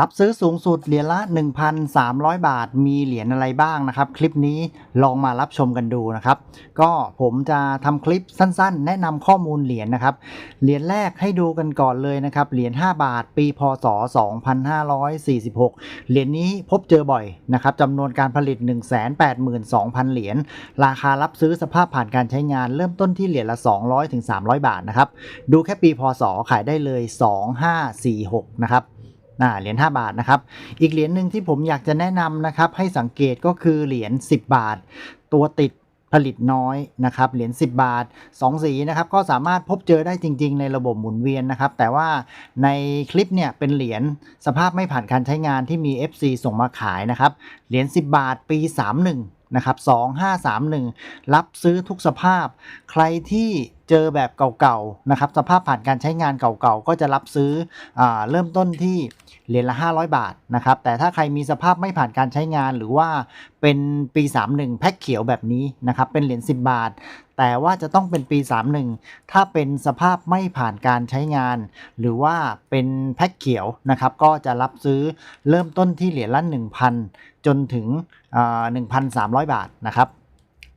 รับซื้อสูงสุดเหรียญละ 1,300 บาท มีเหรียญอะไรบ้างนะครับ คลิปนี้ลองมารับชมกันดูนะครับ ก็ผมจะทำคลิปสั้นๆ แนะนำข้อมูลเหรียญนะครับ เหรียญแรกให้ดูกันก่อนเลยนะครับ เหรียญ5บาท ปีพศ 2546 เหรียญนี้พบเจอบ่อยนะครับจำนวนการผลิต 182,000 เหรียญ ราคารับซื้อสภาพผ่านการใช้งานเริ่มต้นที่เหรียญละ 200ถึง300 บาทนะครับ ดูแค่ปีพศขายได้เลย 2546 นะครับ เหรียญ5บาทนะครับ อีกเหรียญหนึ่งที่ผมอยากจะแนะนำนะครับ ให้สังเกตก็คือเหรียญ10 บาท ตัวติดผลิตน้อยนะครับ เหรียญ10 บาท 2 สีนะครับ ก็สามารถพบเจอได้จริง ๆ ในระบบหมุนเวียนนะครับ แต่ว่าในคลิปเนี่ยเป็นเหรียญสภาพไม่ผ่านการใช้งานที่มี FC ส่งมาขายนะครับ เหรียญ10 บาทปี 31 นะครับ2531 รับซื้อทุกสภาพ ใครที่เจอแบบเก่าๆนะครับสภาพผ่านการใช้งานเก่าๆ ก็จะรับซื้ออเริ่มต้นที่เหรียญละ 500 บาทนะครับแต่ถ้าใครมีสภาพไม่ผ่านการใช้งานหรือว่าเป็นปี 31 แพ็คเขียวแบบนี้นะครับเป็นเหรียญ10 บาท แต่ว่าจะต้องเป็นปี 31 ถ้าเป็นสภาพไม่ผ่านการใช้งาน หรือว่าเป็นแพ็คเขียวนะครับ ก็จะรับซื้อเริ่มต้นที่เหรียญละ 1,000 จนถึงอ่า1,300 บาทนะครับ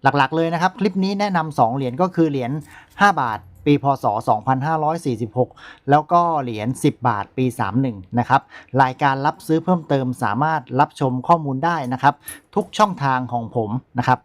หลักๆเลยนะครับ คลิปนี้แนะนำ2เหรียญก็คือเหรียญ5 บาทปีพศ 2546 แล้วก็เหรียญ 10 บาท ปี 31 นะครับ รายการรับซื้อเพิ่มเติมสามารถรับชมข้อมูลได้นะครับ ทุกช่องทางของผมนะครับ